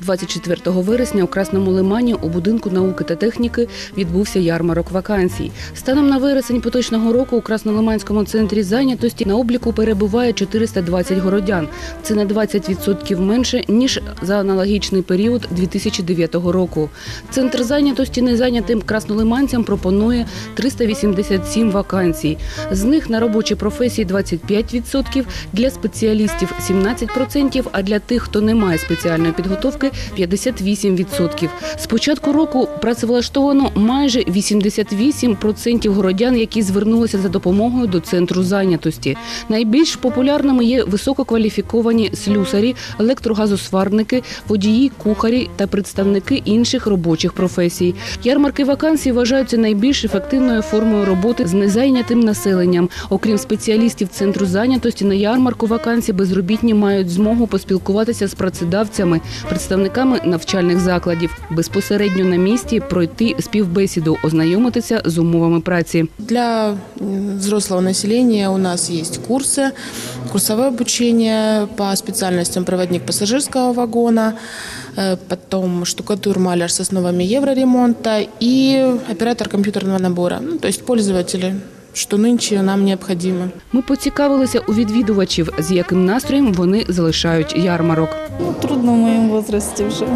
24 вересня у Красному Лимані у будинку науки та техніки відбувся ярмарок вакансій. Станом на вересень поточного року у Краснолиманському центрі зайнятості на обліку перебуває 420 городян. Це на 20% менше ніж за аналогічний період 2009 року. Центр зайнятості незайнятим краснолиманцям пропонує 387 вакансій. З них на робочі професії 25%, для спеціалістів 17%, а для тих, хто не має спеціальної підготовки 58%. З початку року працевлаштовано майже 88% городян, які звернулися за допомогою до центру зайнятості. Найбільш популярними є висококваліфіковані слюсарі, електрогазосварники, водії, кухарі та представники інших робочих професій. Ярмарки вакансій вважаються найбільш ефективною формою роботи з незайнятим населенням. Окрім спеціалістів центру зайнятості, на ярмарку вакансій безробітні мають змогу поспілкуватися з працедавцями, представниками навчальних закладів, безпосередньо на місці пройти співбесіду, ознайомитися з умовами праці. Для взрослого населения у нас есть курсы, курсовое обучение по специальностям проводник пассажирского вагона, э, потом штукатур, маляр с основами евроремонта и оператор компьютерного набора. Ну, то есть пользователи, что нам необхідно. Ми поцікавилися у відвідувачів, з яким настроєм вони залишають ярмарок. Ну, трудно в моєму возрості вже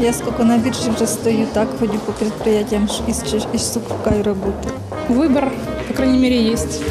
Я скільки на уже стою, так ходю по підприємствам і шукаю роботи. Вибір, по крайній мірі, есть.